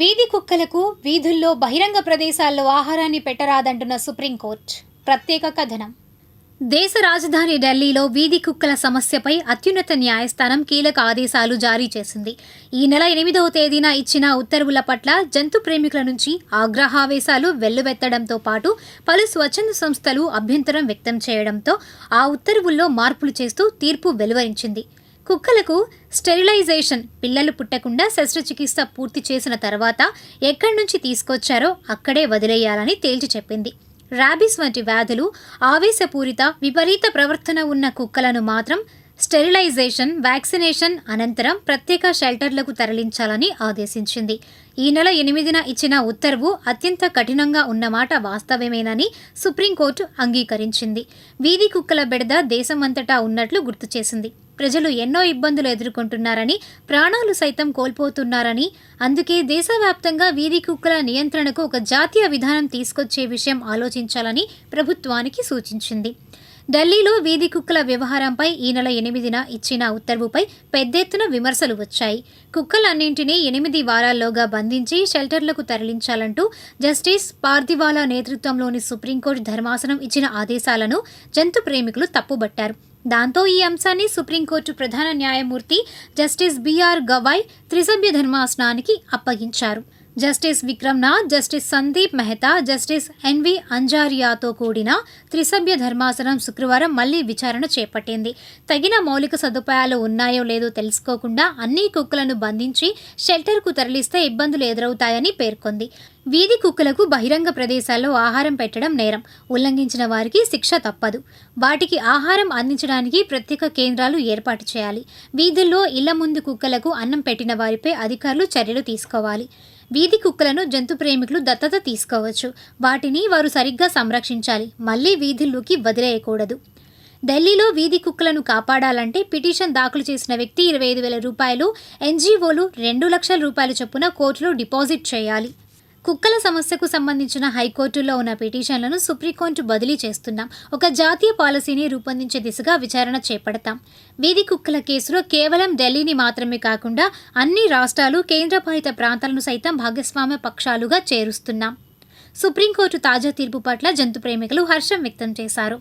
వీధి కుక్కలకు వీధుల్లో బహిరంగ ప్రదేశాల్లో ఆహారాన్ని పెట్టరాదంటున్న సుప్రీంకోర్టు. ప్రత్యేక కథనం. దేశ రాజధాని ఢిల్లీలో వీధి కుక్కల సమస్యపై అత్యున్నత న్యాయస్థానం కీలక ఆదేశాలు జారీ చేసింది. ఈ నెల ఎనిమిదవ తేదీన ఇచ్చిన ఉత్తర్వుల పట్ల జంతు ప్రేమికుల నుంచి ఆగ్రహావేశాలు వెల్లువెత్తడంతో పాటు పలు స్వచ్ఛంద సంస్థలు అభ్యంతరం వ్యక్తం చేయడంతో ఆ ఉత్తర్వుల్లో మార్పులు చేస్తూ తీర్పు వెలువరించింది. కుక్కలకు స్టెరిలైజేషన్ పిల్లలు పుట్టకుండా శస్త్రచికిత్స పూర్తి చేసిన తర్వాత ఎక్కడి నుంచి తీసుకొచ్చారో అక్కడే వదిలేయాలని తేల్చి చెప్పింది. ర్యాబిస్ వంటి వ్యాధులు ఆవేశపూరిత విపరీత ప్రవర్తన ఉన్న కుక్కలను మాత్రం స్టెరిలైజేషన్ వ్యాక్సినేషన్ అనంతరం ప్రత్యేక షెల్టర్లకు తరలించాలని ఆదేశించింది. ఈ నెల ఎనిమిదిన ఇచ్చిన ఉత్తర్వు అత్యంత కఠినంగా ఉన్నమాట వాస్తవమేనని సుప్రీంకోర్టు అంగీకరించింది. వీధి కుక్కల బెడద దేశమంతటా ఉన్నట్లు గుర్తు చేసింది. ప్రజలు ఎన్నో ఇబ్బందులు ఎదుర్కొంటున్నారని ప్రాణాలు సైతం కోల్పోతున్నారని అందుకే దేశవ్యాప్తంగా వీధి కుక్కల నియంత్రణకు ఒక జాతీయ విధానం తీసుకొచ్చే విషయం ఆలోచించాలని ప్రభుత్వానికి సూచించింది. ఢిల్లీలో వీధి కుక్కల వ్యవహారంపై ఈ నెల ఎనిమిదిన ఇచ్చిన ఉత్తర్వుపై పెద్ద ఎత్తున విమర్శలు వచ్చాయి. కుక్కలన్నింటినీ ఎనిమిది వారాల్లోగా బంధించి షెల్టర్లకు తరలించాలంటూ జస్టిస్ పార్థివాలా నేతృత్వంలోని సుప్రీంకోర్టు ధర్మాసనం ఇచ్చిన ఆదేశాలను జంతు ప్రేమికులు తప్పుబట్టారు. దాంతో ఈ అంశాన్ని సుప్రీంకోర్టు ప్రధాన న్యాయమూర్తి జస్టిస్ బీఆర్ గవాయ్ త్రిసభ్య ధర్మాసనానికి అప్పగించారు. Justice Vikramnath justice Sandeep Mehta justice N V అంజారియాతో కూడిన త్రిసభ్య ధర్మాసనం శుక్రవారం మళ్ళీ విచారణ చేపట్టింది. తగిన మౌలిక సదుపాయాలు ఉన్నాయో లేదో తెలుసుకోకుండా అన్ని కుక్కలను బంధించి షెల్టర్కు తరలిస్తే ఇబ్బందులు ఎదురవుతాయని పేర్కొంది. వీధి కుక్కలకు బహిరంగ ప్రదేశాల్లో ఆహారం పెట్టడం నేరం. ఉల్లంఘించిన వారికి శిక్ష తప్పదు. వాటికి ఆహారం అందించడానికి ప్రత్యేక కేంద్రాలు ఏర్పాటు చేయాలి. వీధుల్లో ఇళ్ళ ముందు కుక్కలకు అన్నం పెట్టిన వారిపై అధికారులు చర్యలు తీసుకోవాలి. వీధి కుక్కలను జంతు ప్రేమికులు దత్తత తీసుకోవచ్చు. వాటిని వారు సరిగ్గా సంరక్షించాలి. మళ్ళీ వీధుల్లోకి వదిలేయకూడదు. ఢిల్లీలో వీధి కుక్కలను కాపాడాలంటే పిటిషన్ దాఖలు చేసిన వ్యక్తి ఇరవై ఐదు వేల రూపాయలు ఎన్జీఓలు రెండు లక్షల రూపాయల చొప్పున కోర్టులో డిపాజిట్ చేయాలి. కుక్కల సమస్యకు సంబంధించిన హైకోర్టులో ఉన్న పిటిషన్లను సుప్రీంకోర్టు బదిలీ చేస్తున్నాం. ఒక జాతీయ పాలసీని రూపొందించే దిశగా విచారణ చేపడతాం. వీధి కుక్కల కేసులో కేవలం ఢిల్లీని మాత్రమే కాకుండా అన్ని రాష్ట్రాలు కేంద్రపాలిత ప్రాంతాలను సైతం భాగస్వామ్య పక్షాలుగా చేరుస్తున్నాం. సుప్రీంకోర్టు తాజా తీర్పు పట్ల జంతు ప్రేమికులు హర్షం వ్యక్తం చేశారు.